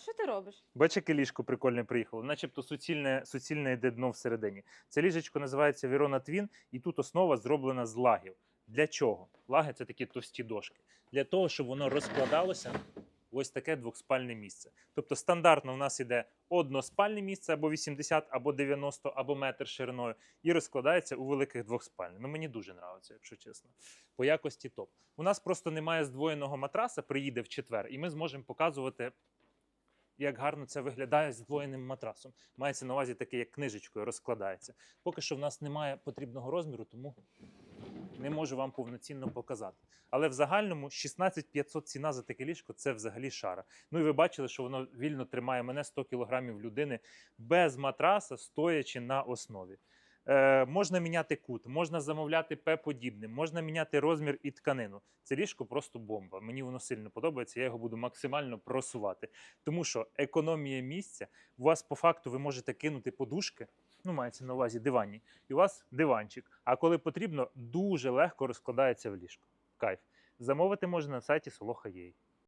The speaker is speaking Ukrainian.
що ти робиш? Бач, яке ліжко прикольне приїхало, начебто суцільне, суцільне йде дно всередині. Це ліжечко називається Вірона Твін, і тут основа зроблена з лагів. Для чого? Лаги це такі товсті дошки. Для того, щоб воно розкладалося ось таке двохспальне місце. Тобто стандартно в нас іде односпальне місце або 80, або 90, або метр шириною, і розкладається у великих двохспальне. Ну мені дуже подобається, якщо чесно. По якості топ. У нас просто немає здвоєного матраса, приїде в четвер, і ми зможемо показувати як гарно це виглядає з двоєним матрасом. Мається на увазі таке, як книжечкою розкладається. Поки що в нас немає потрібного розміру, тому не можу вам повноцінно показати. Але в загальному 16500 ціна за таке ліжко це взагалі шара. Ну і ви бачили, що воно вільно тримає мене 100 кг людини без матраса, стоячи на основі. Е, можна міняти кут, можна замовляти П-подібне, можна міняти розмір і тканину. Це ліжко просто бомба. Мені воно сильно подобається, я його буду максимально просувати. Тому що економія місця, у вас по факту ви можете кинути подушки, ну мається на увазі диванні, і у вас диванчик. А коли потрібно, дуже легко розкладається в ліжко. Кайф. Замовити можна на сайті Soloha.ua.